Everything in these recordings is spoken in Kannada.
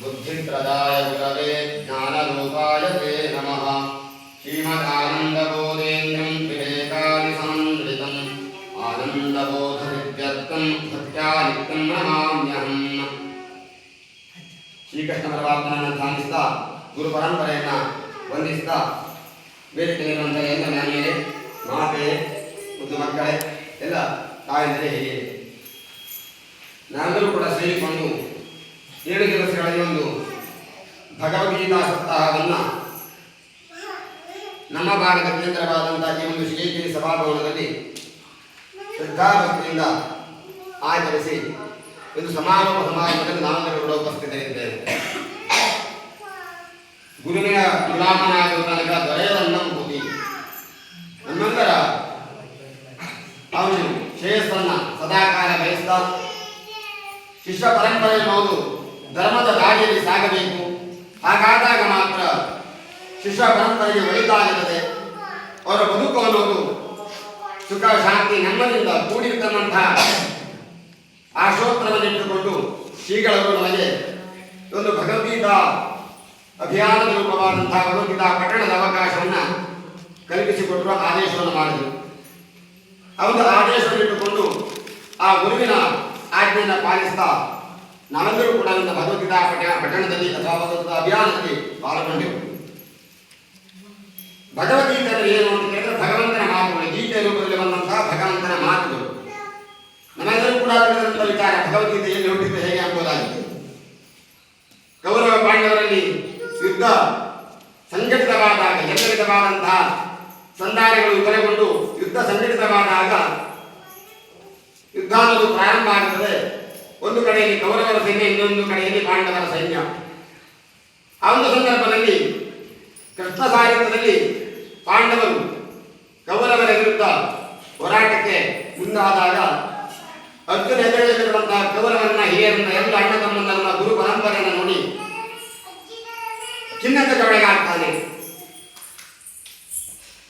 बुद्धिप्रदाय गुरवे ज्ञानरूपाय ते नमः श्रीमदानन्दबोधेन्द्रं विवेकानि समन्वितम् आनन्दबोधविद्यर्थं सत्यानित्यं नमाम्यहम् ಶ್ರೀಕೃಷ್ಣ ಪರಮಾತ್ಮನನ್ನು ಧ್ಯಾನಿಸ್ತಾ ಗುರು ಪರಂಪರೆಯನ್ನು ವಂದಿಸ್ತಾ ವೇದಿಕೆಯಲ್ಲಿರುವಂಥ ಎಲ್ಲ ಜ್ಞಾನಿಯರೇ ಮಾತೆ ಮುದ್ದು ಮಕ್ಕಳೇ ಎಲ್ಲ ತಾಯಂದಿರೇ ಹಿರಿಯರೇ ನಾವೆಲ್ಲರೂ ಕೂಡ ಸೇರಿಕೊಂಡು ಏಳು ದಿವಸಗಳಲ್ಲಿ ಒಂದು ಭಗವದ್ಗೀತಾ ಸಪ್ತಾಹವನ್ನು ನಮ್ಮ ಭಾಗದ ಕೇಂದ್ರವಾದಂತಹ ಈ ಒಂದು ಶ್ರೀಗಿರಿ ಸಭಾಭವನದಲ್ಲಿ ಶ್ರದ್ಧಾಭಕ್ತಿಯಿಂದ ಆಚರಿಸಿ ಇದು ಸಮಾರೋಪ ಸಮಾರಂಭದಲ್ಲಿ ನಾವೆಲ್ಲರೂ ಕೂಡ ಉಪಸ್ಥಿತರಿದ್ದೇವೆ. ಗುರುವಿನ ಗುಲಾಮನಾಗುವ ತನಕ ಬುದ್ಧಿ ನಮ್ಮೆಲ್ಲರ ಅವನು ಶ್ರೇಯಸ್ಸನ್ನು ಸದಾಕಾಲ ಬಯಸ್ತಾ ಶಿಷ್ಯ ಪರಂಪರೆ ಅನ್ನೋದು ಧರ್ಮದ ದಾರಿಯಲ್ಲಿ ಸಾಗಬೇಕು. ಹಾಗಾದಾಗ ಮಾತ್ರ ಶಿಷ್ಯ ಪರಂಪರೆಗೆ ಒಳಿತಾಗುತ್ತದೆ. ಅವರ ಬದುಕು ಅನ್ನೋದು ಸುಖ, ಶಾಂತಿ ನೆಮ್ಮದಿಯಿಂದ ಕೂಡಿರ್ತಕ್ಕಂತಹ ಆಶೋತ್ತರವನ್ನಿಟ್ಟುಕೊಂಡು ಶ್ರೀಗಳವರು ನಮಗೆ ಒಂದು ಭಗವದ್ಗೀತಾ ಅಭಿಯಾನದ ರೂಪವಾದಂತಹ ಭಗವದ್ಗೀತಾ ಪಟ್ಟಣದ ಅವಕಾಶವನ್ನು ಕಲ್ಪಿಸಿಕೊಟ್ಟರು ಆದೇಶವನ್ನು ಮಾಡಿದರು. ಆ ಒಂದು ಆದೇಶವನ್ನಿಟ್ಟುಕೊಂಡು ಆ ಗುರುವಿನ ಆಜ್ಞೆಯನ್ನು ಪಾಲಿಸ್ತಾ ನಾವೆಲ್ಲರೂ ಕೂಡ ಒಂದು ಭಗವದ್ಗೀತಾ ಪಠ, ಪಠಣದಲ್ಲಿ ಅಥವಾ ಭಗವದ್ಗೀತಾ ಅಭಿಯಾನದಲ್ಲಿ ಪಾಲ್ಗೊಂಡೆವು ಭಗವದ್ಗೀತೆ ಅಂದರೆ ಏನು ಅಂತ ಕೇಳಿದ್ರೆ ಭಗವಂತನ ಮಾತುಗಳು, ಗೀತೆ ರೂಪದಲ್ಲಿ ಬಂದಂತಹ ಭಗವಂತನ ಮಾತುಗಳು. ನಮ್ಮೆಲ್ಲರೂ ಕೂಡ ತಿಳಿದಂಥ ವಿಚಾರ ಭಗವದ್ಗೀತೆ ಎಲ್ಲಿ ಹುಟ್ಟಿದ್ದು ಹೇಗೆ ಎಂಬುದಾಗಿದೆ ಕೌರವ ಪಾಂಡವರಲ್ಲಿ ಯುದ್ಧ ಸಂಘಟಿತವಾದಾಗ ಎಲ್ಲ ವಿಧವಾದಂತಹ ಸಂಧಾನಗಳು ಕೊನೆಗೊಂಡು ಯುದ್ಧ ಸಂಘಟಿತವಾದಾಗ ಯುದ್ಧ ಅನ್ನೋದು ಪ್ರಾರಂಭ ಆಗುತ್ತದೆ. ಒಂದು ಕಡೆಯಲ್ಲಿ ಕೌರವರ ಸೈನ್ಯ, ಇನ್ನೊಂದು ಕಡೆಯಲ್ಲಿ ಪಾಂಡವರ ಸೈನ್ಯ. ಆ ಒಂದು ಸಂದರ್ಭದಲ್ಲಿ ಕೃಷ್ಣ ಸಾಹಿತ್ಯದಲ್ಲಿ ಪಾಂಡವರು ಕೌರವರ ವಿರುದ್ಧ ಹೋರಾಟಕ್ಕೆ ಮುಂದಾದಾಗ ಅರ್ಜುನ ಎದುರಿಸಿರುವಂತಹ ಕೌರವರನ್ನ, ಹಿರಿಯರನ್ನ, ಎಲ್ಲ ಅಣ್ಣ ತಮ್ಮನ್ನ ಗುರು ಪರಂಪರೆಯನ್ನು ನೋಡಿ ಚಿನ್ನದ ಜೊಳಗೆ ಆಗ್ತಾನೆ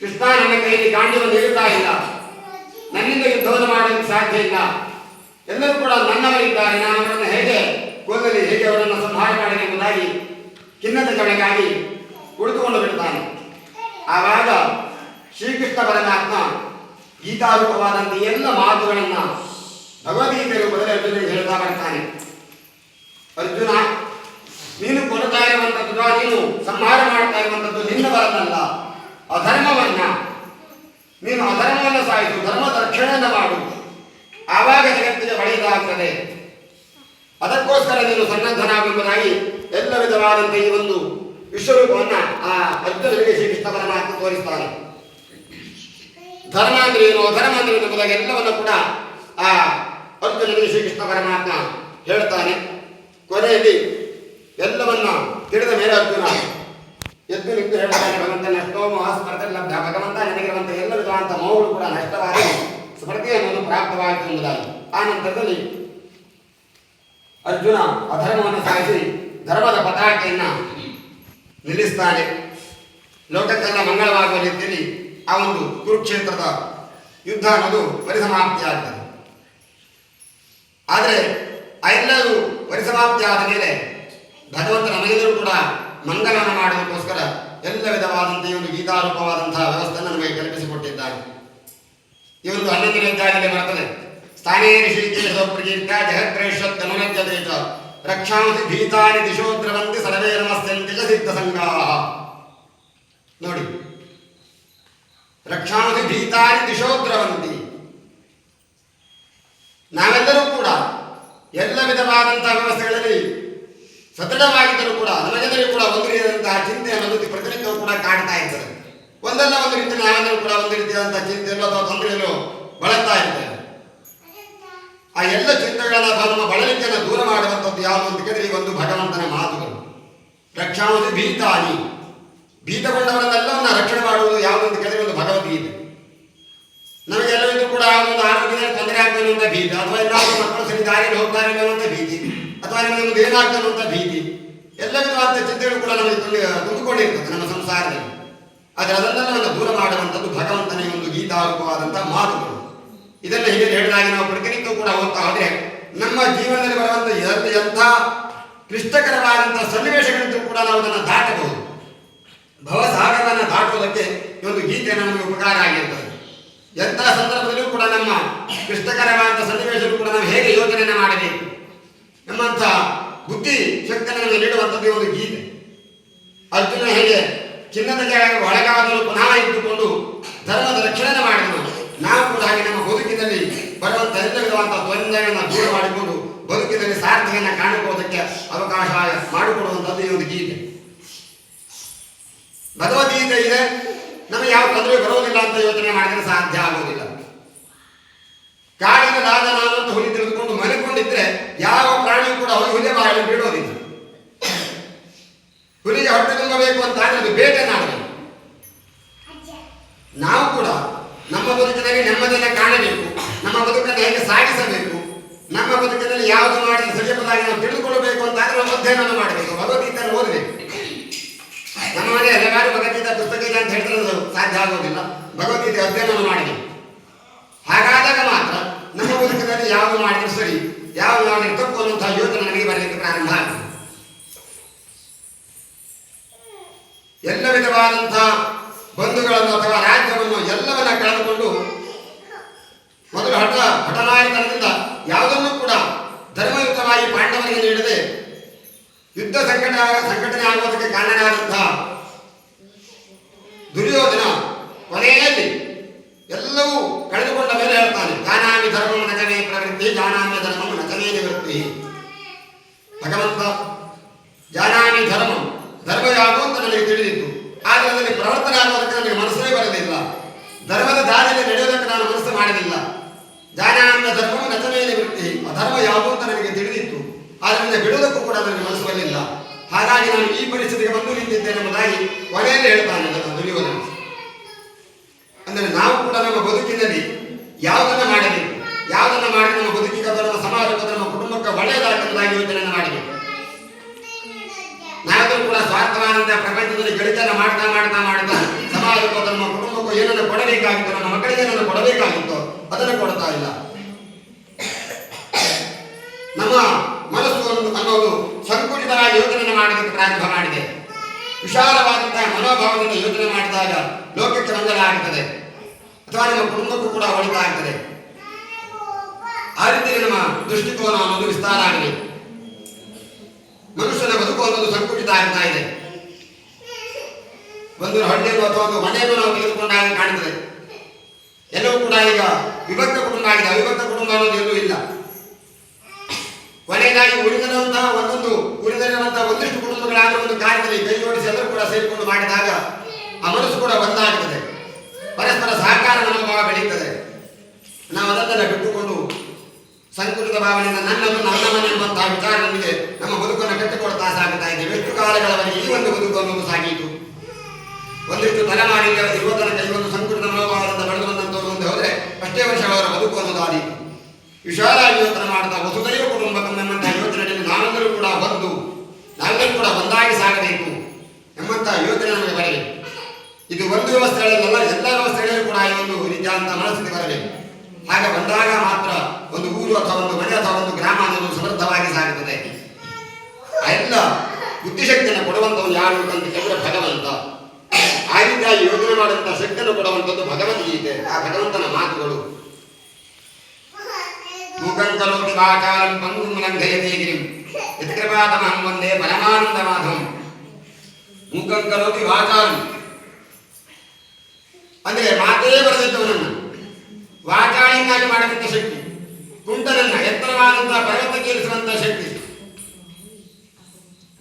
ಕೃಷ್ಣ ನನ್ನ ಕೈಯಲ್ಲಿ ಗಾಂಡಿವನ್ನು ಇರುತ್ತಾ ಇಲ್ಲ. ನನ್ನಿಂದ ಯುದ್ಧವನ್ನು ಮಾಡಲಿಕ್ಕೆ ಸಾಧ್ಯ ಇಲ್ಲ. ಎಲ್ಲರೂ ಕೂಡ ನನ್ನವರಿದ್ದಾರೆ. ನಾನು ಅವರನ್ನು ಹೇಗೆ ಕೊಲ್ಲಲಿ ಹೇಗೆ ಅವರನ್ನು ಸಂಹಾರ ಮಾಡಲಿ ಎಂಬುದಾಗಿ ಚಿನ್ನದ ಜೊಳಗಾಗಿ ಕುಳಿತುಕೊಂಡು ಬಿಡ್ತಾನೆ ಆವಾಗ ಶ್ರೀಕೃಷ್ಣ ಪರಮಾತ್ಮ ಗೀತಾರೂಪವಾದಂಥ ಎಲ್ಲ ಮಾತುಗಳನ್ನು ಭಗವದ್ಗೀತೆ ರೂಪದಲ್ಲಿ ಅರ್ಜುನಿಗೆ ಹೇಳ್ತಾ ಬರ್ತಾನೆ. ಅರ್ಜುನ, ನೀನು ಕೊಡ್ತಾ ಇರುವಂಥದ್ದು ನೀನು ಸಂಹಾರ ಮಾಡ್ತಾ ಇರುವಂಥದ್ದು ನಿನ್ನ ಬರದಲ್ಲ. ಅಧರ್ಮವನ್ನ, ನೀನು ಅಧರ್ಮವನ್ನು ಸಾಯಿಸು ಧರ್ಮದ ರಕ್ಷಣೆಯನ್ನು ಮಾಡು. ಆವಾಗ ಜಗತ್ತಿಗೆ ಒಳ್ಳೆಯದಾಗ್ತದೆ ಅದಕ್ಕೋಸ್ಕರ ನೀನು ಸನ್ನದ್ಧನಾಗುವುದಾಗಿ ಎಲ್ಲ ವಿಧವಾದಂತೆ ಈ ಒಂದು ವಿಶ್ವರೂಪವನ್ನ ಆ ಅರ್ಜುನನಿಗೆ ಶ್ರೀಕೃಷ್ಣ ಪರಮಾತ್ಮ ತೋರಿಸ್ತಾನೆ ಧರ್ಮ ಅಂದ್ರೆ ಏನು ಅಧರ್ಮ ಅಂದ್ರೆ ಎಂಬುದಾಗಿ ಎಲ್ಲವನ್ನು ಕೂಡ ಆ ಅರ್ಜುನನಿಗೆ ಶ್ರೀಕೃಷ್ಣ ಪರಮಾತ್ಮ ಹೇಳ್ತಾನೆ. ಕೊನೆಯಲ್ಲಿ ಎಲ್ಲವನ್ನ ತಿಳಿದ ಮೇಲೆ ಅರ್ಜುನ ಎದ್ದು ನಿಂತು ಹೇಳ್ತಾನೆ ಭಗವಂತ ನಷ್ಟೋ ಮೋಹ ಸ್ಮೃತಿ ಲಬ್ಧ ಭಗವಂತ ನನಗಿರುವಂತಹ ಎಲ್ಲ ವಿಧವಾದಂತಹ ಮೋಹಗಳು ಕೂಡ ನಷ್ಟವಾಗಿ ಸ್ಮೃತಿ ಅನ್ನೋದು ಪ್ರಾಪ್ತವಾಯಿತು ಎಂಬುದಾಗಿ. ಆ ನಂತರದಲ್ಲಿ ಅರ್ಜುನ ಅಧರ್ಮವನ್ನು ಸಾಯಿಸಿ ಧರ್ಮದ ಪತಾಕೆಯನ್ನು ನಿಲ್ಲಿಸ್ತಾನೆ ಲೋಕಕ್ಕೆಲ್ಲ ಮಂಗಳವಾಗುವ ರೀತಿಯಲ್ಲಿ ಆ ಒಂದು ಕುರುಕ್ಷೇತ್ರದ ಯುದ್ಧ ಅನ್ನೋದು ಪರಿಸಮಾಪ್ತಿಯಾಗ್ತದೆ. ಆದರೆ ಆ ಎಲ್ಲರೂ ಪರಿಸಮಾಪ್ತಿಯಾದ ಮೇಲೆ ಭಗವಂತನ ನಮಗೆಲ್ಲರೂ ಕೂಡ ಮಂಗಲವನ್ನು ಮಾಡುವುದಕ್ಕೋಸ್ಕರ ಎಲ್ಲ ವಿಧವಾದಂತಹ ಒಂದು ಗೀತಾರೂಪವಾದಂತಹ ವ್ಯವಸ್ಥೆಯನ್ನು ನಮಗೆ ಕಲ್ಪಿಸಿಕೊಟ್ಟಿದ್ದಾನೆ ಒಂದು ಹನ್ನೊಂದನೇ ಅಧ್ಯಾಯದಲ್ಲಿ ಬರ್ತದೆ. ಸ್ಥಾನೇ ಋಷಿಕೇಶ ಪ್ರಕೀರ್ತ ಜಗತ್ರೇಶ್ವತ್ ಗಮನಜ್ಜತೆ ಚ ರಕ್ಷಾಂಸಿ ಭೀತಾನಿ ದಿಶೋದ್ರವಂತಿ ಸರ್ವೇ ನಮಸ್ಯಂತಿ ಚ ಸಿದ್ಧ ಸಂಘಾಃ. ನೋಡಿ. ರಕ್ಷಾಂಸಿ ಭೀತಾನಿ ದಿಶೋದ್ರವಂತಿ ನಾವೆಲ್ಲರೂ ಕೂಡ ಎಲ್ಲ ವಿಧವಾದಂತಹ ವ್ಯವಸ್ಥೆಗಳಲ್ಲಿ ಸದೃಢವಾಗಿದ್ದರೂ ಕೂಡ, ನಮಗೆಲ್ಲರಿಗೂ ಕೂಡ ಒಂದು ರೀತಿಯಾದಂತಹ ಚಿಂತೆ ಅನ್ನೋದು ಪ್ರತಿನಿತ್ಯವೂ ಕೂಡ ಕಾಣ್ತಾ ಇರ್ತದೆ. ಒಂದಲ್ಲ ಒಂದು ರೀತಿ ನಾವೆಲ್ಲರೂ ಕೂಡ ಒಂದು ರೀತಿಯಾದಂತಹ ಚಿಂತೆ ಅಥವಾ ತೊಂದರೆಯನ್ನು ಬಳಲ್ತಾ ಇರ್ತೇವೆ. ಆ ಎಲ್ಲ ಚಿಂತೆಗಳನ್ನ ಅಥವಾ ನಮ್ಮ ಬಳಲಿಕೆಯನ್ನು ದೂರ ಮಾಡುವಂಥದ್ದು ಯಾವುದು ಅಂತ ಕೇಳಿದ್ರೆ ಈ ಒಂದು ಭಗವಂತನ ಮಾತುಗಳು. ರಕ್ಷಾವಧಿ ಭೀತಾನಿ. ಭೀತಗೊಂಡವರನ್ನೆಲ್ಲವನ್ನ ರಕ್ಷಣೆ ಮಾಡುವುದು ಯಾವುದು ಅಂತ ಕೇಳಿದ್ರೆ ಒಂದು ಭಗವದ್ಗೀತೆ. ನಮಗೆಲ್ಲರಿಗೂ ಕೂಡ ಒಂದು ಆರೋಗ್ಯದಲ್ಲಿ ತೊಂದರೆ ಆಗ್ತದೆ ಅಂತ ಭೀತಿ, ಅಥವಾ ಎಲ್ಲಾದ್ರೂ ಮಕ್ಕಳು ಸರಿ ದಾರಿಯಲ್ಲಿ ಹೋಗ್ತಾರೆ ಅಂತ ಭೀತಿ, ಅಥವಾ ಏನಾಗ್ತಾನೆ ಅಂತ ಭೀತಿ, ಎಲ್ಲ ವಿಧವಾದ ಚಿಂತೆಗಳು ಕೂಡ ನಮಗೆ ತುಂಬಿ ತುಂಬಿಕೊಂಡಿರ್ತದೆ ನಮ್ಮ ಸಂಸಾರದಲ್ಲಿ. ಆದರೆ ಅದನ್ನೆಲ್ಲವನ್ನು ದೂರ ಮಾಡುವಂಥದ್ದು ಭಗವಂತನೇ ಒಂದು ಗೀತಾರೂಪವಾದಂತಹ ಮಾತುಗಳು. ಇದನ್ನು ಹೀಗೆ ಹೇಳಿದಾಗಿ ನಾವು ಪ್ರತಿನಿತ್ಯ ಕೂಡ ಹೋಗ್ತಾ ಹೋದ್ರೆ ನಮ್ಮ ಜೀವನದಲ್ಲಿ ಬರುವಂಥ ಎಂಥ ಕ್ಲಿಷ್ಟಕರವಾದಂತಹ ಸನ್ನಿವೇಶಗಳಿದ್ದರೂ ಕೂಡ ನಾವು ಅದನ್ನು ದಾಟಬಹುದು. ಭವಸಾಗರವನ್ನು ದಾಟುವುದಕ್ಕೆ ಈ ಒಂದು ಗೀತೆ ನಮಗೆ ಉಪಕಾರ ಆಗಿರ್ತದೆ. ಎಂಥ ಸಂದರ್ಭದಲ್ಲೂ ಕೂಡ ನಮ್ಮ ಕ್ಲಿಷ್ಟಕರವಾದಂಥ ಸನ್ನಿವೇಶಗಳು ಕೂಡ ನಾವು ಹೇಗೆ ಯೋಚನೆಯನ್ನು ಮಾಡಬೇಕು? ನಮ್ಮಂಥ ಬುದ್ಧಿ ಶಕ್ತಿಯನ್ನು ನೀಡುವಂಥದ್ದು ಒಂದು ಗೀತೆ. ಅರ್ಜುನ ಹೇಗೆ ಚಿನ್ನದ ಕೆಳಗೆ ಒಳಗಾದರೂ ಪುನಃ ಇಟ್ಟುಕೊಂಡು ಧರ್ಮದ ರಕ್ಷಣೆ ಮಾಡಿದನು. ನಾವು ಕೂಡ ಹಾಗೆ ನಮ್ಮ ಬದುಕಿನಲ್ಲಿ ಬರುವಂಥ ಎಲ್ಲ ವಿಧವಾದಂಥ ತೊಂದರೆಗಳನ್ನು ದೂರ ಮಾಡಿಕೊಂಡು ಬದುಕಿನಲ್ಲಿ ಸಾರ್ಥಕನ ಕಾಣಿಕೊಳ್ಳೋದಕ್ಕೆ ಅವಕಾಶ ಮಾಡಿಕೊಡುವಂಥದ್ದು ಈ ಒಂದು ಗೀತೆ. ಭಗವದ್ಗೀತೆ ಇದೆ. ನಮಗೆ ಯಾವ ತೊಂದರೆ ಬರೋದಿಲ್ಲ ಅಂತ ಯೋಚನೆ ಮಾಡಿದ್ರೆ ಸಾಧ್ಯ ಆಗೋದಿಲ್ಲ ಕಾಡಿನ ರಾಜ ನಾನು ಅಂತ ಹುಲಿ ತಿಳಿದುಕೊಂಡು ಮನೆಕೊಂಡಿದ್ರೆ ಯಾವ ಪ್ರಾಣಿಯೂ ಕೂಡ ಹುಲಿ ಹುಲಿ ಬಾಳಿ ಬಿಡೋದಿಲ್ಲ. ಹುಲಿಗೆ ಹೊಟ್ಟೆ ತುಂಬಬೇಕು ಅಂತ ಆದ್ರೆ ಅದು ಬೇಟೆನಾಡಬೇಕು ನಾವು ಕೂಡ ನಮ್ಮ ಬದುಕಿನಲ್ಲಿ ನೆಮ್ಮದಿಯನ್ನು ಕಾಣಬೇಕು. ನಮ್ಮ ಬದುಕನ್ನು ಹೇಗೆ ಸಾಗಿಸಬೇಕು. ನಮ್ಮ ಬದುಕಿನಲ್ಲಿ ಯಾವುದು ಮಾಡಿದ ಸರಿಯಪದಾಗಿ ನಾವು ತಿಳಿದುಕೊಳ್ಳಬೇಕು ಅಂತ ಆದ್ರೆ ನಾವು ಅಧ್ಯಯನ ಮಾಡಬೇಕು. ಭಗವದ್ಗೀತೆಯನ್ನು ಓದಬೇಕು. ನಮ್ಮ ಮನೆ ಹಲವಾರು ಭಗವದ್ಗೀತೆ ಪುಸ್ತಕ ಇದೆ ಅಂತ ಹೇಳಿದ್ರೆ ಸಾಧ್ಯ ಆಗೋದಿಲ್ಲ. ಭಗವದ್ಗೀತೆ ಅಧ್ಯಯನ ಮಾಡಬೇಕು. ಹಾಗಾದಾಗ ಮಾತ್ರ ನಮ್ಮ ಬದುಕಿನಲ್ಲಿ ಯಾವುದು ಮಾಡಿದ್ರೆ ಸರಿ ಯಾವುದು ಮಾಡಿದ್ರೆ ತಪ್ಪು ಅನ್ನುವಂತಹ ಯೋಚನೆ ನನಗೆ ಬರಲಿಕ್ಕೆ ಪ್ರಾರಂಭ ಆಗ್ತದೆ ಎಲ್ಲ ವಿಧವಾದಂತಹ ಬಂಧುಗಳನ್ನು ಅಥವಾ ರಾಜ್ಯವನ್ನು ಎಲ್ಲವನ್ನ ಕಳೆದುಕೊಂಡು ಮೊದಲು ಹಠ ಹಠನಾಯಕರಿಂದ ಯಾವುದನ್ನು ಕೂಡ ಧರ್ಮಯುತವಾಗಿ ಪಾಂಡವರಿಗೆ ನೀಡದೆ ಯುದ್ಧ ಸಂಕಟ, ಸಂಘಟನೆ ಆಗುವುದಕ್ಕೆ ಕಾರಣನಾದಂತಹ ದುರ್ಯೋಧನ ಕೊನೆಯಲ್ಲಿ ಎಲ್ಲವೂ ಕಳೆದುಕೊಂಡ ಮೇಲೆ ಹೇಳ್ತಾನೆ ಜಾನಾಮಿ ಧರ್ಮಂ ನಚನೇ ಪ್ರವೃತ್ತಿ ಜಾನಾಮಿ ಧರ್ಮಂ ನಚನೇ ನಿವೃತ್ತಿ ಭಗವಂತ ಜಾನಾಮಿ ಧರ್ಮಂ ಧರ್ಮ ಯಾವುದು ಅಂತ ನನಗೆ ತಿಳಿದಿತ್ತು ಆದರೆ ಅದರಲ್ಲಿ ಪ್ರವರ್ತನೆ ಆಗೋದಕ್ಕೆ ನನಗೆ ಮನಸ್ಸೇ ಬರಲಿಲ್ಲ ಧರ್ಮದ ದಾರಿಯಲ್ಲಿ ನಡೆಯೋದಕ್ಕೆ ನಾನು ಮನಸ್ಸು ಮಾಡಲಿಲ್ಲ ಜಾನಾಮಿನ ಧರ್ಮವು ನಚನೇ ನಿವೃತ್ತಿ ಅಧರ್ಮ ಯಾವುದು ಅಂತ ನನಗೆ ತಿಳಿದಿತ್ತು ಆದ್ದರಿಂದ ಬಿಡೋದಕ್ಕೂ ಕೂಡ ನನಗೆ ಮನಸ್ಸು ಬರಲಿಲ್ಲ ಹಾಗಾಗಿ ನಾನು ಈ ಪರಿಸ್ಥಿತಿಗೆ ಬಂದು ನಿಂತಿದ್ದೇನೆ ಎಂಬುದಾಗಿ ಕೊನೆಯಲ್ಲಿ ಹೇಳ್ತಾನೆ ನನ್ನ ದುರ್ಯೋಧನ ಅಂದರೆ ನಾವು ಕೂಡ ನಮ್ಮ ಬದುಕಿನಲ್ಲಿ ಯಾವುದನ್ನ ಮಾಡಬೇಕು ಯಾವುದನ್ನ ಮಾಡಿ ನಮ್ಮ ಬದುಕಿಗೆ ಅದರ ನಮ್ಮ ಸಮಾಜಕ್ಕೆ ನಮ್ಮ ಕುಟುಂಬಕ್ಕೆ ಒಳ್ಳೆಯದಾಗಿ ಯೋಜನೆಯನ್ನು ಮಾಡಬೇಕು ನಾವೆಲ್ಲರೂ ಕೂಡ ಸ್ವಾರ್ಥವಾದಂತಹ ಪ್ರಪಂಚದಲ್ಲಿ ಗಳಿತನ ಮಾಡ್ತಾ ಮಾಡ್ತಾ ಮಾಡ್ತಾ ಸಮಾಜಕ್ಕೆ ನಮ್ಮ ಕುಟುಂಬಕ್ಕೂ ಏನನ್ನು ಕೊಡಬೇಕಾಗಿತ್ತು, ನಮ್ಮ ಮಕ್ಕಳಿಗೆ ಏನನ್ನು ಕೊಡಬೇಕಾಗಿತ್ತು ಅದನ್ನು ಕೊಡ್ತಾ ಇಲ್ಲ. ನಮ್ಮ ಮನಸ್ಸು ಅನ್ನೋದು ಸಂಕುಚಿತವಾಗಿ ಯೋಚನೆ ಮಾಡೋದಕ್ಕೆ ಪ್ರಾರಂಭ ಮಾಡಿದೆ. ವಿಶಾಲವಾದಂತಹ ಮನೋಭಾವದಿಂದ ಯೋಚನೆ ಮಾಡಿದಾಗ ಲೋಕಕ್ಕೆ ಮಂಗಲ ಆಗ್ತದೆ. ಅಥವಾ ಕುಟುಂಬಕ್ಕೂ ಕೂಡ ಒಳಿತಾಗ್ತದೆ ಆ ರೀತಿ ನಮ್ಮ ದೃಷ್ಟಿಕೋನ ಅನ್ನೋದು ವಿಸ್ತಾರ ಆಗಲಿ ಮನುಷ್ಯನ ಬದುಕು ಅನ್ನೋದು ಸಂಕುಚಿತ ಆಗ್ತಾ ಇದೆ. ಒಂದು ಹಳ್ಳಿಯನ್ನು ಅಥವಾ ಒಂದು ಮನೆಯನ್ನು ನಾವು ತೆಗೆದುಕೊಂಡಾಗ ಕಾಣ್ತದೆ. ಎಲ್ಲವೂ ಕೂಡ ಈಗ ವಿಭಕ್ತ ಕುಟುಂಬ ಆಗಿದೆ. ಅವಿಭಕ್ತ ಕುಟುಂಬ ಅನ್ನೋದು ಎಲ್ಲೂ ಇಲ್ಲ. ಕೊನೆಯದಾಗಿ ಉಳಿದಿರುವಂತಹ ಒಂದೊಂದು, ಉಳಿದಿರುವಂತಹ ಒಂದಿಷ್ಟು ಕುಟುಂಬಗಳಾದ ಒಂದು ಕಾರ್ಯದಲ್ಲಿ ಕೈ ಜೋಡಿಸಿ ಎಲ್ಲರೂ ಕೂಡ ಸೇರಿಕೊಂಡು ಮಾಡಿದಾಗ ಆ ಮನಸ್ಸು ಕೂಡ ಒಂದಾಗ್ತದೆ. ಪರಸ್ಪರ ಸಹಕಾರ ಮನೋಭಾವ ಬೆಳೀತದೆ ನಾವು ಅದನ್ನೆಲ್ಲ ಬಿಟ್ಟುಕೊಂಡು ಸಂಕುಚಿತ ಭಾವನೆಯಿಂದ ನನ್ನನ್ನು ನನ್ನವನ್ನು ಎಂಬಂತಹ ವಿಚಾರ ನಮಗೆ ನಮ್ಮ ಬದುಕನ್ನು ಕಟ್ಟಿಕೊಡ್ತಾ ಸಾಗುತ್ತಾ ಇದ್ದೇವೆ. ಎಷ್ಟು ಕಾಲಗಳವರೆಗೆ ಈ ಒಂದು ಬದುಕು ಅನ್ನೋದು ಸಾಗಿತು ಒಂದಿಷ್ಟು ತಲೆಮಾರಿ ಇರುವ ತನಕ ಈ ಒಂದು ಸಂಕುಚಿತ ಮನೋಭಾವದಿಂದ ಬೆಳೆದು ಬಂದಂತ ಮುಂದೆ ಹೋದರೆ ಅಷ್ಟೇ ವರ್ಷ ಅವರ ಬದುಕು ಅನ್ನೋದು ಆದೀತು. ವಿಶಾಲಾಗಿ ಯೋಚನೆ ಮಾಡ್ತಾ ವಸುದೈವ ಕುಟುಂಬ ಎಂಬಂತಹ ಯೋಚನೆಯಲ್ಲಿ ನಾವೆಲ್ಲರೂ ಕೂಡ ಒಂದು, ನಾವೆಲ್ಲರೂ ಕೂಡ ಒಂದಾಗಿ ಸಾಗಬೇಕು ಎಂಬಂತಹ ಯೋಚನೆ ನಮಗೆ ಬರಬೇಕು ಇದು ಒಂದು ವ್ಯವಸ್ಥೆಗಳಲ್ಲ ಎಲ್ಲ ವ್ಯವಸ್ಥೆಗಳಲ್ಲಿ ಕೂಡ ಈ ಒಂದು ರೀತಿಯಾದಂಥ ಮನಸ್ಥಿತಿ ಬರಬೇಕು ಹಾಗೆ ಬಂದಾಗ ಮಾತ್ರ ಒಂದು ಊರು ಅಥವಾ ಒಂದು ಮನೆ ಅಥವಾ ಒಂದು ಗ್ರಾಮ ಅನ್ನೋದು ಸಮೃದ್ಧವಾಗಿ ಸಾಗುತ್ತದೆ. ಎಲ್ಲ ಬುದ್ಧಿಶಕ್ತಿಯನ್ನು ಕೊಡುವಂಥವ್ರು ಯಾರು ಅಂತ ಕೇಳಿದ್ರೆ ಭಗವಂತ. ರೀತಿಯಾಗಿ ಯೋಚನೆ ಮಾಡುವಂಥ ಶಕ್ತಿಯನ್ನು ಕೊಡುವಂಥದ್ದು ಭಗವದ್ಗೀತೆ ಆ ಭಗವಂತನ ಮಾತುಗಳು. ಮೂಕಂ ವಾಚಾರಂ ಪಂಗುಂ ಲಂಘಯತೆ ಗಿರಿಂ ಯತ್ಕೃಪಾತಮಹಂ ವಂದೇ ಪರಮಾನಂದ ಮಾಧವಂ ಮೂಕಂ ಕರೋತಿ ವಾಚಾಲಂ ಅಂದ್ರೆ ಮಾತೇ ಬರೆದಿದ್ದವನನ್ನ ವಾಚಾಳಿಯನ್ನಾಗಿ ಮಾಡತಕ್ಕ ಶಕ್ತಿ ಕುಂಟನನ್ನ ಎತ್ತರವಾದಂತಹ ಪರ್ವತಕ್ಕೇರಿಸುವಂತಹ ಶಕ್ತಿ.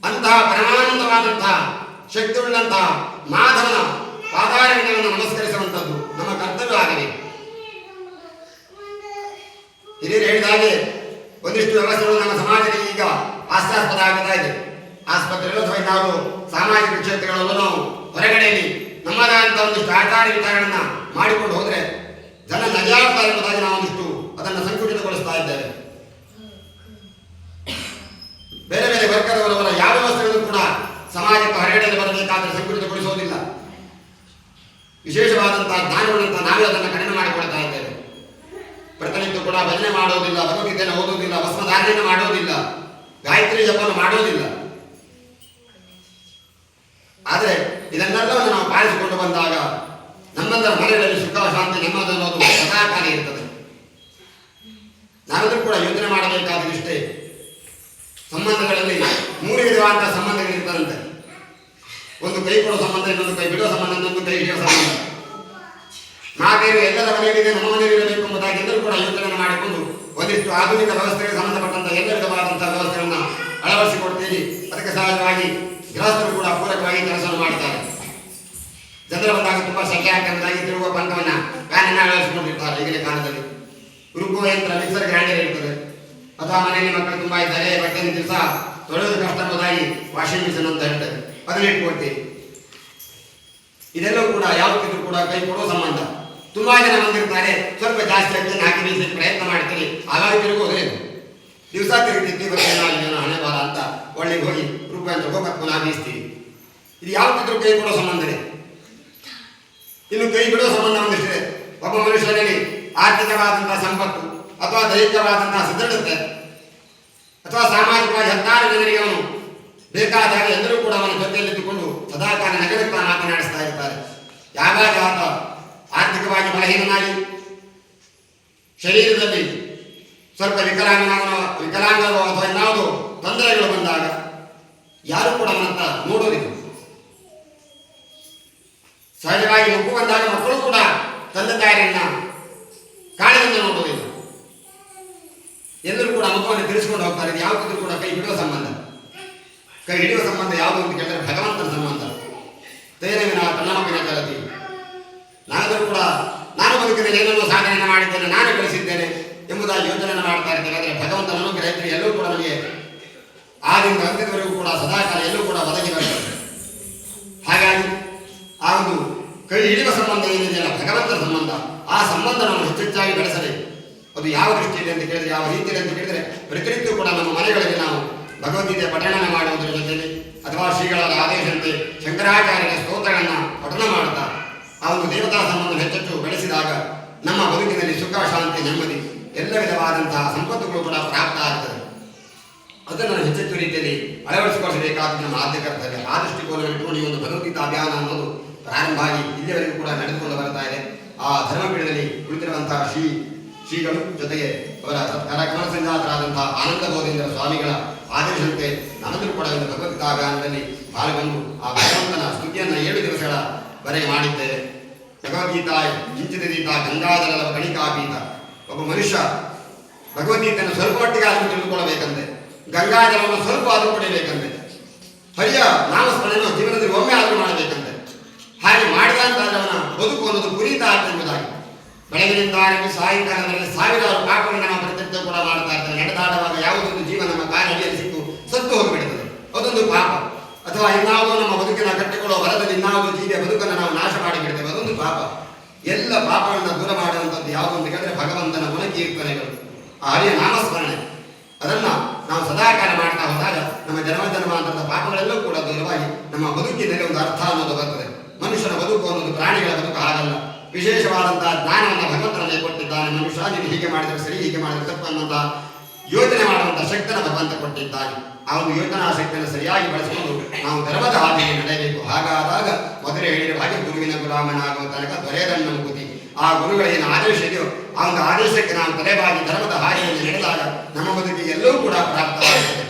ಅಂತಹ ಪರಮಾನಂದವಾದಂತಹ ಶಕ್ತಿಯುಳ್ಳಂತಹ ಮಾಧವನ ಪಾದಾರಣ್ಯವನ್ನು ನಮಸ್ಕರಿಸುವಂಥದ್ದು ನಮ್ಮ ಕರ್ತವ್ಯ ಆಗಿದೆ. ಹಿರಿಯರು ಹೇಳಿದ ಹಾಗೆ ಒಂದಿಷ್ಟು ವ್ಯವಸ್ಥೆಗಳು ನಮ್ಮ ಸಮಾಜದಲ್ಲಿ ಈಗ ಹಾಸ್ಯಾಸ್ಪದ ಆಗ್ತಾ ಇದೆ. ಆಸ್ಪತ್ರೆಗಳು ಅಥವಾ ನಾವು ಸಾಮಾಜಿಕ ಕ್ಷೇತ್ರಗಳಲ್ಲೂ ನಾವು ಹೊರಗಡೆಯಲ್ಲಿ ನಮ್ಮದಾದಂಥ ಒಂದಿಷ್ಟು ಆಚಾರ ವಿಚಾರಗಳನ್ನ ಮಾಡಿಕೊಂಡು ಹೋದರೆ ಜನ ನಜಾಡ್ತಾರೆ ಎಂಬುದಾಗಿ ನಾವು ಒಂದಿಷ್ಟು ಅದನ್ನು ಸಂಕುಚಿತಗೊಳಿಸ್ತಾ ಇದ್ದೇವೆ. ಬೇರೆ ಬೇರೆ ವರ್ಗದವರವರ ಯಾವ ವ್ಯವಸ್ಥೆಗಳು ಕೂಡ ಸಮಾಜಕ್ಕೆ ಹರಡಲು ಬರಬೇಕಾದ್ರೆ ಸಂಕುಚಿತಗೊಳಿಸೋದಿಲ್ಲ ವಿಶೇಷವಾದಂತಹ ಜ್ಞಾನಗಳಂತ ನಾವೇ ಅದನ್ನು ಕಡಿಮೆ ಮಾಡಿಕೊಳ್ತಾ ಇದ್ದೇವೆ. ಪ್ರತಿನಿತ್ಯ ಕೂಡ ಭಜನೆ ಮಾಡೋದಿಲ್ಲ ಭಗವದ್ಗೀತೆಯನ್ನು ಓದೋದಿಲ್ಲ ಭಸ್ಮಧಾರಣೆಯನ್ನು ಮಾಡೋದಿಲ್ಲ ಗಾಯತ್ರಿ ಜಪವನ್ನು ಮಾಡೋದಿಲ್ಲ ಆದರೆ ಇದನ್ನೆಲ್ಲವನ್ನು ನಾವು ಪಾಲಿಸಿಕೊಂಡು ಬಂದಾಗ ನಮ್ಮಂದರ ಮನೆಗಳಲ್ಲಿ ಸುಖ, ಶಾಂತಿ, ನೆಮ್ಮದಿ ಅನ್ನೋದು ಸದಾಕಾಲ ಇರ್ತದೆ. ನಾವೆಲ್ಲರೂ ಕೂಡ ಯೋಚನೆ ಮಾಡಬೇಕಾದಷ್ಟೇ ಸಂಬಂಧಗಳಲ್ಲಿ ಮೂರು ವಿಧವಾದಂತಹ ಸಂಬಂಧಗಳಿರ್ತದಂತೆ ಒಂದು ಕೈ ಕೊಡುವ ಸಂಬಂಧ, ಇನ್ನೊಂದು ಕೈ ಬಿಡುವ ಸಂಬಂಧ, ಇನ್ನೊಂದು ಕೈ ಹಿಡಿಯುವ ಸಂಬಂಧ. ನಾವೇನು ಎಲ್ಲರ ಮನೆಯಲ್ಲಿದೆ, ನಮ್ಮ ಮನೆಯಲ್ಲಿ ಇರಬೇಕು ಎಂಬುದಾಗಿ ಎಲ್ಲರೂ ಕೂಡ ಯೋಚನೆ ಮಾಡಿಕೊಂಡು ಒಂದಿಷ್ಟು ಆಧುನಿಕ ವ್ಯವಸ್ಥೆಗೆ ಸಂಬಂಧಪಟ್ಟಂತಹ ಎಲ್ಲ ವಿಧವಾದಂತಹ ವ್ಯವಸ್ಥೆಗಳನ್ನು ಅಳವಡಿಸಿಕೊಡ್ತೀವಿ. ಅದಕ್ಕೆ ಸಹಜವಾಗಿ ಗೃಹಸ್ಥರು ಕೂಡ ಪೂರಕವಾಗಿ ಕೆಲಸವನ್ನು ಮಾಡ್ತಾರೆ. ಜನರ ಬಂದಾಗ ತುಂಬಾ ಸೆಕೆ ಆಗ್ತದಾಗಿ ತಿರುಗುವ ಪಂಕವನ್ನ ಫ್ಯಾನನ್ನು ಅಳವಡಿಸಿಕೊಂಡಿರ್ತಾರೆ ಈಗಿನ ಕಾಲದಲ್ಲಿ. ರುಬ್ಬುವ ಯಂತ್ರ ಮಿಕ್ಸರ್ ಗ್ರೈಂಡರ್ ಇರ್ತದೆ ಅಥವಾ ಮನೆಯಲ್ಲಿ ಮಕ್ಕಳು ತುಂಬ ಇದ್ದಾರೆ, ಬಟ್ಟೆ ದಿವಸ ತೊಳೆದು ಕಷ್ಟ ಎಂಬುದಾಗಿ ವಾಷಿಂಗ್ ಮಿಷನ್ ಅಂತ ಹೇಳ್ತಾರೆ. ಅದನ್ನ ಇಟ್ಕೊಳ್ತೀವಿ. ಇದೆಲ್ಲವೂ ಕೂಡ ಯಾವತ್ತಿದ್ರು ಕೂಡ ಕೈ ಕೊಡೋ ಸಂಬಂಧ. ತುಂಬಾ ಜನ ಬಂದಿರ್ತಾರೆ, ಸ್ವಲ್ಪ ಜಾಸ್ತಿ ಅಕ್ಕಿಯನ್ನು ಹಾಕಿ ಬೀಸಲಿಕ್ಕೆ ಪ್ರಯತ್ನ ಮಾಡ್ತೀರಿ ಹಾಗಾಗಿ ತಿರುಗೋದ್ರೆ ದಿವಸ ತಿರುಗ್ತಿರ್ತೀವಿ ಬರ್ತೇನೆ ಹಣೆ, ಬಾಲ ಅಂತ ಒಳ್ಳೆಗೆ ಹೋಗಿ ರೂಪಾಯಿ ಹೋಗಿ ಪುನಃ ಬೀಸ್ತೀವಿ ಇದು ಯಾವತ್ತಿದ್ರು ಕೈ ಕೊಡೋ ಸಂಬಂಧನೇ. ಇನ್ನು ಕೈ ಬಿಡೋ ಸಂಬಂಧ ಒಂದಿಷ್ಟಿದೆ. ಒಬ್ಬ ಮನುಷ್ಯನಲ್ಲಿ ಆರ್ಥಿಕವಾದಂತಹ ಸಂಪತ್ತು ಅಥವಾ ದೈಹಿಕವಾದಂತಹ ಸದೃಢತೆ ಅಥವಾ ಸಾಮಾಜಿಕವಾಗಿ ಹತ್ತಾರು ಜನರಿಗೆ ಅವನು ಬೇಕಾದಾಗ ಎಲ್ಲರೂ ಕೂಡ ಅವನ ಜೊತೆಯಲ್ಲಿದ್ದುಕೊಂಡು ಸದಾಕಾಲ ನಗರಕ್ಕೆ ಮಾತನಾಡಿಸ್ತಾ ಇರ್ತಾರೆ. ಯಾವಾಗ ಆತ ಆರ್ಥಿಕವಾಗಿ ಬಲಹೀನನಾಗಿ ಶರೀರದಲ್ಲಿ ಸ್ವಲ್ಪ ವಿಕಲಾಂಗ ವಿಕಲಾಂಗವೋ ಅಥವಾ ಇನ್ನಾವುದೋ ತೊಂದರೆಗಳು ಬಂದಾಗ ಯಾರು ಕೂಡ ಅವನಂತ ನೋಡೋದಿಲ್ಲ. ಸಹಜವಾಗಿ ಮಗು ಬಂದಾಗ ಮಕ್ಕಳು ಕೂಡ ತಂದೆ ತಾಯಿಯನ್ನ ಕಾಳಿನಿಂದ ನೋಡುವುದಿಲ್ಲ ಎಲ್ಲರೂ ಕೂಡ ಮಗುವನ್ನು ತಿಳಿಸ್ಕೊಂಡು ಹೋಗ್ತಾರೆ. ಇದು ಯಾವುದಿದ್ರು ಕೂಡ ಕೈ ಹಿಡಿಯುವ ಸಂಬಂಧ. ಕೈ ಹಿಡಿಯುವ ಸಂಬಂಧ ಯಾವುದು ಅಂತ ಕೇಳಿದ್ರೆ ಭಗವಂತನ ಸಂಬಂಧ. ತೇನವಿನ ತನ್ನಮಗಿನ ಕಲತಿ ನಾನಾದರೂ ಕೂಡ ನಾನು ಬದುಕಿನಲ್ಲಿ ಏನನ್ನೋ ಸಾಧನೆಯನ್ನು ಮಾಡಿದ್ದೇನೆ, ನಾನು ಗಳಿಸಿದ್ದೇನೆ ಎಂಬುದಾಗಿ ಯೋಚನೆಯನ್ನು ಮಾಡ್ತಾ ಇರ್ತೇವೆ ಆದರೆ ಭಗವಂತನ ಅನುಗ್ರಹ ಎಲ್ಲರೂ ಕೂಡ ನಮಗೆ ಆದಿಂದ ಅಂತ್ಯದವರೆಗೂ ಕೂಡ ಸದಾಕಾಲ ಎಲ್ಲೂ ಕೂಡ ಒದಗಿ ಹಾಗಾಗಿ ಕೈ ಹಿಡಿಯುವ ಸಂಬಂಧ ಏನಿದೆಯಲ್ಲ ಭಗವಂತನ ಸಂಬಂಧ, ಆ ಸಂಬಂಧ ನಾವು ಹೆಚ್ಚೆಚ್ಚಾಗಿ ಬೆಳೆಸಲಿ. ಅದು ಯಾವ ದೃಷ್ಟಿಯಲ್ಲಿ ಅಂತ ಕೇಳಿದ್ರೆ, ಯಾವ ರೀತಿಯಲ್ಲಿ ಅಂತ ಕೇಳಿದ್ರೆ ಪ್ರತಿನಿತ್ಯ ಕೂಡ ನಮ್ಮ ಮನೆಗಳಲ್ಲಿ ನಾವು ಭಗವದ್ಗೀತೆ ಪಠಣ ಮಾಡುವುದರ ಜೊತೆಗೆ ಅಥವಾ ಶ್ರೀಗಳ ಆದೇಶದಂತೆ ಶಂಕರಾಚಾರ್ಯರ ಸ್ತೋತ್ರಗಳನ್ನು ಪಠನ ಮಾಡುತ್ತಾ, ಆ ಒಂದು ದೇವತಾ ಸಂಬಂಧ ಹೆಚ್ಚೆಚ್ಚು ಬೆಳೆಸಿದಾಗ ನಮ್ಮ ಬದುಕಿನಲ್ಲಿ ಸುಖ, ಶಾಂತಿ, ನೆಮ್ಮದಿ, ಎಲ್ಲ ವಿಧವಾದಂತಹ ಸಂಪತ್ತುಗಳು ಕೂಡ ಪ್ರಾಪ್ತ ಆಗ್ತದೆ. ಅದನ್ನು ಹೆಚ್ಚೆಚ್ಚು ರೀತಿಯಲ್ಲಿ ಅಳವಡಿಸಿಕೊಳ್ಳಬೇಕಾದ ನಮ್ಮ ಆದ್ಯ ಕರ್ತವ್ಯ ಆ ದೃಷ್ಟಿಕೋನ ಇಟ್ಟುಕೊಂಡು ಈ ಒಂದು ಭಗವದ್ಗೀತಾ ಅಭಿಯಾನ ಅನ್ನೋದು ಪ್ರಾರಂಭ ಆಗಿ ಇಲ್ಲಿಯವರೆಗೂ ಕೂಡ ನಡೆದುಕೊಂಡು ಬರ್ತಾ ಇದೆ. ಆ ಧರ್ಮಪೀಠದಲ್ಲಿ ಕುಳಿತಿರುವಂತಹ ಶ್ರೀ ಶ್ರೀಗಳು ಜೊತೆಗೆ ಅವರ ಸತ್ಕಾರ ಸಂಜಾತರಾದಂತಹ ಆನಂದ ಗೋವಿಂದರ ಸ್ವಾಮಿಗಳ ಆದೇಶದಂತೆ ನಾವೆಲ್ಲರೂ ಕೂಡ ಒಂದು ಭಗವದ್ಗೀತಾ ಅಭಿಯಾನದಲ್ಲಿ ಪಾಲ್ಗೊಂಡು ಆ ಭಗವಂತನ ಸ್ತುತಿಯನ್ನು ಏಳು ದಿವಸಗಳ ಬರೆ ಮಾಡಿದ್ದೇವೆ. ಭಗವದ್ಗೀತಾ ಗಂಗಾಧರ ಕಣಿಕಾ ಕಣಿಕಾಪೀತ ಒಬ್ಬ ಮನುಷ್ಯ ಭಗವದ್ಗೀತೆಯನ್ನು ಸ್ವಲ್ಪ ಮಟ್ಟಿಗೆ ಆದರೂ ತಿಳಿದುಕೊಳ್ಳಬೇಕಂತೆ ಗಂಗಾಜಲವನ್ನು ಸ್ವಲ್ಪ ಆದರೂ ಪಡೆಯಬೇಕಂತೆ, ಹರಿಯ ನಾಮಸ್ಮರಣೆಯನ್ನು ಜೀವನದಲ್ಲಿ ಒಮ್ಮೆ ಆದರೂ ಮಾಡಬೇಕಂತೆ. ಹಾಗೆ ಮಾಡಿದಂತಾದ್ರೆ ಅವನ ಬದುಕು ಅನ್ನೋದು ಕುರಿತಾ ಎಂಬುದಾಗಿ. ಬೆಳಗಿನಿಂದ ಆರಂಭಿ ಸಾಯಂಕಾಲದಲ್ಲಿ ಸಾವಿರಾರು ಪಾಪಗಳನ್ನು ನಾವು ಪ್ರತಿನಿತ್ಯ ಕೂಡ ಮಾಡ್ತಾ ಇರ್ತೇವೆ ನಡೆದಾಡುವಾಗ ಯಾವುದೊಂದು ಜೀವ, ನಮ್ಮ ಕಾಲಡಿಯಲ್ಲಿ ಸಿಕ್ಕು, ಸತ್ತು ಹೋಗಿಬಿಡುತ್ತದೆ. ಅದೊಂದು ಪಾಪ. ಅಥವಾ ಇನ್ನಾವುದೋ ನಮ್ಮ ಬದುಕಿನ ಕಟ್ಟಿಕೊಳ್ಳುವ ಬಲದಲ್ಲಿ ಇನ್ನಾವುದೋ ಜೀವಿಯ ಬದುಕನ್ನು ನಾವು ನಾಶ ಮಾಡಿಬಿಡ್ತೇವೆ ಅದೊಂದು ಪಾಪ. ಎಲ್ಲ ಪಾಪಗಳನ್ನು ದೂರ ಮಾಡುವಂಥದ್ದು ಯಾವುದು ಅಂತ ಕೇಳಿದ್ರೆ ಭಗವಂತನ ಗುಣಕೀರ್ತನೆಗಳು ಆ ಹರಿಯ ನಾಮಸ್ಮರಣೆ. ಅದನ್ನು ನಾವು ಸದಾಕಾಲ ಮಾಡ್ತಾ ಹೋದಾಗ ನಮ್ಮ ಜನ್ಮ ಅಂತ ಪಾಪಗಳೆಲ್ಲವೂ ಕೂಡ ದೂರವಾಗಿ ನಮ್ಮ ಬದುಕಿನಲ್ಲಿ ಒಂದು ಅರ್ಥ ಅನ್ನೋದು ಬರ್ತದೆ. ಮನುಷ್ಯನ ಬದುಕು ಅನ್ನೋದು ಪ್ರಾಣಿಗಳ ಬದುಕು ಹಾಗಲ್ಲ. ವಿಶೇಷವಾದಂತಹ ಜ್ಞಾನವನ್ನು ಭಗವಂತನಲ್ಲಿ ಕೊಟ್ಟಿದ್ದಾನೆ. ಮನುಷ್ಯ ನೀನು ಹೀಗೆ ಮಾಡಿದರೆ ಸರಿ, ಹೀಗೆ ಮಾಡಿದರೆ ತಪ್ಪು ಅನ್ನುವಂತಹ ಯೋಚನೆ ಮಾಡುವಂತಹ ಶಕ್ತನ ಭಗವಂತ ಕೊಟ್ಟಿದ್ದಾನೆ. ಆ ಒಂದು ಯೋಚನಾ ಶಕ್ತಿಯನ್ನು ಸರಿಯಾಗಿ ಬಳಸಿಕೊಂಡು ನಾವು ಧರ್ಮದ ಹಾದಿಯಲ್ಲಿ ನಡೆಯಬೇಕು. ಹಾಗಾದಾಗ ಮೊದಲೇ ಹೇಳಿರುವ ಹಾಗೆ ಗುರುವಿನ ಗುಲಾಮನಾಗುವ ತನಕ ದೊರೆಯದನ್ನು ನಂಬುತ್ತಿ ಆ ಗುರುಗಳ ಏನು ಆದೇಶ ಇದೆಯೋ ಆ ಒಂದು ಆದೇಶಕ್ಕೆ ನಾವು ತಲೆಬಾಗಿ ಧರ್ಮದ ಹಾದಿಯಲ್ಲಿ ನಡೆದಾಗ ನಮ್ಮ ಬದುಕಿಗೆ ಎಲ್ಲವೂ ಕೂಡ ಪ್ರಾಪ್ತವಾಗುತ್ತದೆ.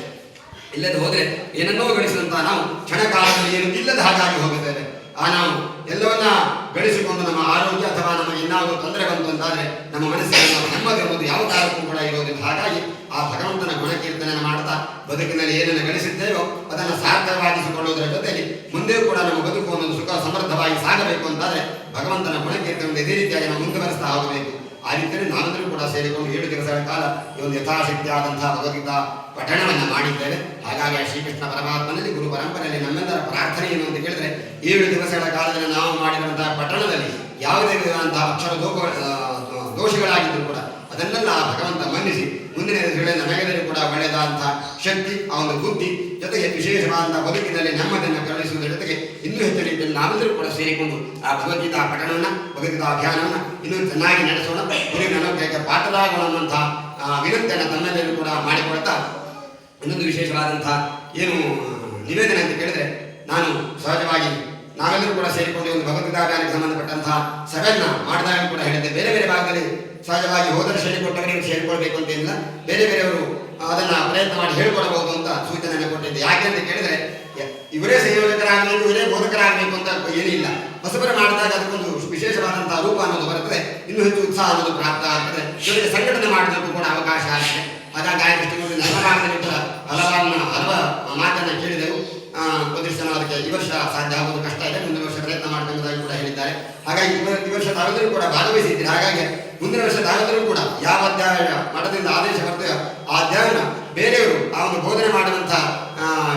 ಇಲ್ಲದೆ ಹೋದರೆ ಏನನ್ನೋ ಗಳಿಸಿದಂತಹ ನಾವು ಕ್ಷಣಕಾಲದಲ್ಲಿ ಏನು ಇಲ್ಲದ ಹಾಗಾಗಿ ಹೋಗುತ್ತೇವೆ. ಆ ನಾವು ಎಲ್ಲವನ್ನ ಗಳಿಸಿಕೊಂಡು ನಮ್ಮ ಆರೋಗ್ಯ ಅಥವಾ ನಮಗೆ ಇನ್ನಾಗೋ ತೊಂದರೆ ಬಂತು ಅಂತಾದ್ರೆ ನಮ್ಮ ಮನಸ್ಸಿಗೆ ನಾವು ನೆಮ್ಮದಿ ಅನ್ನೋದು ಯಾವ ಕಾರಣಕ್ಕೂ ಕೂಡ ಇರೋದಿಲ್ಲ. ಹಾಗಾಗಿ ಆ ಭಗವಂತನ ಗುಣಕೀರ್ತನೆ ಮಾಡ್ತಾ ಬದುಕಿನಲ್ಲಿ ಏನನ್ನು ಗಳಿಸಿದ್ದೇವೋ ಅದನ್ನು ಸಾರ್ಥಕವಾಗಿಸಿಕೊಳ್ಳುವುದರ ಜೊತೆಗೆ ಮುಂದೆ ಕೂಡ ನಮ್ಮ ಬದುಕು ಒಂದು ಸುಖ ಸಮೃದ್ಧವಾಗಿ ಸಾಗಬೇಕು ಅಂತಾದ್ರೆ ಭಗವಂತನ ಗುಣಕೀರ್ತನೆ ಇದೇ ರೀತಿಯಾಗಿ ನಾವು ಮುಂದುವರಿಸ್ತಾ ಹೋಗಬೇಕು. ಆ ರೀತಿಯಲ್ಲಿ ಕೂಡ ಸೇರಿಕೊಂಡು ಏಳು ದಿವಸಗಳ ಕಾಲ ಈ ಒಂದು ಯಥಾಶಕ್ತಿಯಾದಂತಹ ಭಗವದ್ಗೀತಾ ಪಠಣವನ್ನು ಮಾಡಿದ್ದೇವೆ ಹಾಗಾಗಿ ಆ ಶ್ರೀಕೃಷ್ಣ ಪರಮಾತ್ಮನಲ್ಲಿ, ಗುರು ಪರಂಪರೆಯಲ್ಲಿ ನಮ್ಮೆಲ್ಲರ ಪ್ರಾರ್ಥನೆ ಏನು ಅಂತ ಕೇಳಿದ್ರೆ, ಏಳು ದಿವಸಗಳ ಕಾಲದಲ್ಲಿ ನಾವು ಮಾಡಿರುವಂತಹ ಪಠಣದಲ್ಲಿ ಯಾವುದೇ ವಿಧವಾದಂತಹ ಅಕ್ಷರ ದೋಷಗಳಾಗಿದ್ದರೂ ಕೂಡ ಅದನ್ನೆಲ್ಲ ಆ ಭಗವಂತ ಮನ್ನಿಸಿ ಮುಂದಿನ ದಿನಗಳಲ್ಲಿ ನಮಗೆಲ್ಲರೂ ಕೂಡ ಒಳ್ಳೆಯದಾದಂತಹ ಶಕ್ತಿ ಆ ಒಂದು ಬುದ್ಧಿ ಜೊತೆಗೆ ವಿಶೇಷವಾದಂತಹ ಬದುಕಿನಲ್ಲಿ ನೆಮ್ಮದಿಯನ್ನು ಕರುಣಿಸುವುದರ ಜೊತೆಗೆ ಇನ್ನೂ ಹೆಚ್ಚು ರೀತಿಯಲ್ಲಿ ನಾವೆಲ್ಲರೂ ಕೂಡ ಸೇರಿಕೊಂಡು ಆ ಭಗವದ್ಗೀತಾ ಪಠಣವನ್ನು ಭಗವದ್ಗೀತಾ ಅಭಿಯಾನವನ್ನು ಇನ್ನೂ ಚೆನ್ನಾಗಿ ನಡೆಸೋಣ. ಗುರುವಿನ ಆ, ವಿನಂತಿಯನ್ನು ತನ್ನಲ್ಲಿ ಕೂಡ ಮಾಡಿಕೊಡ್ತಾ ಇನ್ನೊಂದು ವಿಶೇಷವಾದಂತಹ ಏನು ನಿವೇದನೆ ಅಂತ ಕೇಳಿದ್ರೆ ನಾನು ಸಹಜವಾಗಿ ನಾವೆಲ್ಲರೂ ಕೂಡ ಸೇರಿಕೊಂಡು ಒಂದು ಭಗವದ್ಗೀತಾಭಿಯಾನಕ್ಕೆ ಸಂಬಂಧಪಟ್ಟಂತಹ ಸಭೆಯನ್ನ ಮಾಡಿದಾಗ ಕೂಡ ಹೇಳಿದ್ದೆ. ಬೇರೆ ಬೇರೆ ಭಾಗದಲ್ಲಿ ಸಹಜವಾಗಿ ಹೋದರೆ ಹೇಳಿಕೊಟ್ಟವರಿಗೆ ಸೇರಿಕೊಳ್ಬೇಕು ಅಂತ ಇಲ್ಲ. ಬೇರೆ ಬೇರೆಯವರು ಅದನ್ನ ಪ್ರಯತ್ನ ಮಾಡಿ ಹೇಳ್ಕೊಡಬಹುದು ಅಂತ ಸೂಚನೆಯನ್ನು ಕೊಟ್ಟಿದ್ದೆ. ಯಾಕೆ ಅಂತ ಕೇಳಿದ್ರೆ ಇವರೇ ಸಂಯೋಜಕರಾಗಬೇಕು ಇವರೇ ಬೋಧಕರಾಗಬೇಕು ಅಂತ ಏನಿಲ್ಲ. ಹೊಸಬರ ಮಾಡಿದಾಗ ಅದಕ್ಕೊಂದು ವಿಶೇಷವಾದಂತಹ ರೂಪ ಅನ್ನೋದು ಬರುತ್ತದೆ ಇನ್ನೂ ಹೆಚ್ಚು ಉತ್ಸಾಹ ಅನ್ನೋದು ಪ್ರಾಪ್ತ ಆಗ್ತದೆ. ಜೊತೆಗೆ ಸಂಘಟನೆ ಮಾಡೋದಕ್ಕೂ ಕೂಡ ಅವಕಾಶ ಆಗಿದೆ. ಹಾಗಾಗಿ ಆಯ್ತು ಭಾಗದಲ್ಲಿ ಕೂಡ ಹಲವಾರು ಹಲವ ಮಾತನ್ನ ಕೇಳಿದೆವು. ಜನ ಅದಕ್ಕೆ ಈ ವರ್ಷ ಸಾಧ್ಯ ಆಗೋದು ಕಷ್ಟ ಇದೆ. ಮುಂದಿನ ವರ್ಷ ಪ್ರಯತ್ನ ಮಾಡಬೇಕಾಗಿ ಕೂಡ ಹೇಳಿದ್ದಾರೆ. ಹಾಗಾಗಿ ಈ ವರ್ಷ ತಾವೆಲ್ಲರೂ ಕೂಡ ಭಾಗವಹಿಸಿದ್ದೀರಿ. ಹಾಗಾಗಿ ಮುಂದಿನ ವರ್ಷ ತಾವೆಲ್ಲರೂ ಕೂಡ ಯಾವ ಅಧ್ಯಯನ ಮಠದಿಂದ ಆದೇಶ ಬರ್ತದೆ ಆ ಅಧ್ಯಾಯನ ಬೇರೆಯವರು ಆ ಒಂದು ಬೋಧನೆ ಮಾಡುವಂತಹ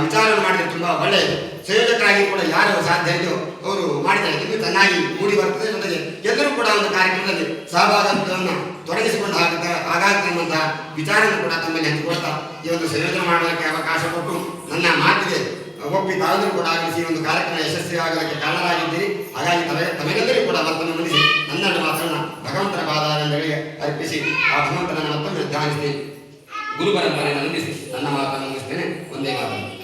ವಿಚಾರವನ್ನು ಮಾಡಿದ್ರೆ ತುಂಬಾ ಒಳ್ಳೆಯದು. ಸಂಯೋಜಕರಾಗಿ ಕೂಡ ಯಾರು ಸಾಧ್ಯ ಇದೆಯೋ ಅವರು ಮಾಡಿದ್ದಾರೆ. ಇನ್ನೂ ಚೆನ್ನಾಗಿ ಮೂಡಿ ಬರ್ತದೆ ಜೊತೆಗೆ ಎಲ್ಲರೂ ಕೂಡ ಒಂದು ಕಾರ್ಯಕ್ರಮದಲ್ಲಿ ಸಹಭಾಗಿತ್ವವನ್ನು ತೊಡಗಿಸಿಕೊಂಡು ಆಗುತ್ತಾ ಹಾಗಾಗುತ್ತೆ ಅನ್ನುವಂತಹ ವಿಚಾರವನ್ನು ಕೂಡ ತಮ್ಮಲ್ಲಿ ಹಂಚಿಕೊಳ್ತಾ ಈ ಒಂದು ಸಂಯೋಜನೆ ಮಾಡೋದಕ್ಕೆ ಅವಕಾಶ ಕೊಟ್ಟು ನನ್ನ ಮಾತಿಗೆ ಒಪ್ಪಿ ತಾವೆಲ್ಲರೂ ಕೂಡ ಆಗಮಿಸಿ ಒಂದು ಕಾರ್ಯಕ್ರಮ ಯಶಸ್ವಿ ಆಗೋದಕ್ಕೆ ಕಾರಣರಾಗಿದ್ದೀರಿ. ಹಾಗಾಗಿ ತಮಗೆ ತಮಗೆಲ್ಲರೂ ಕೂಡ ಮತ್ತೊಮ್ಮೆ ಮುಂದಿಸಿ ನನ್ನನ್ನು ಮಾತ್ರ ಭಗವಂತನ ಪಾದಾರಗಳಿಗೆ ಅರ್ಪಿಸಿ ಆ ಭಗವಂತನನ್ನು ಮತ್ತೊಮ್ಮೆ ಧ್ಯಾನಿಸಿ. ಗುರು ಪರಂಪರೆಯನ್ನು ನಂಬಿಸಿ ನನ್ನ ಮಾತನ್ನು ಮುಗಿಸ್ತೇನೆ. ಒಂದೇ ಮಾತನ್ನು.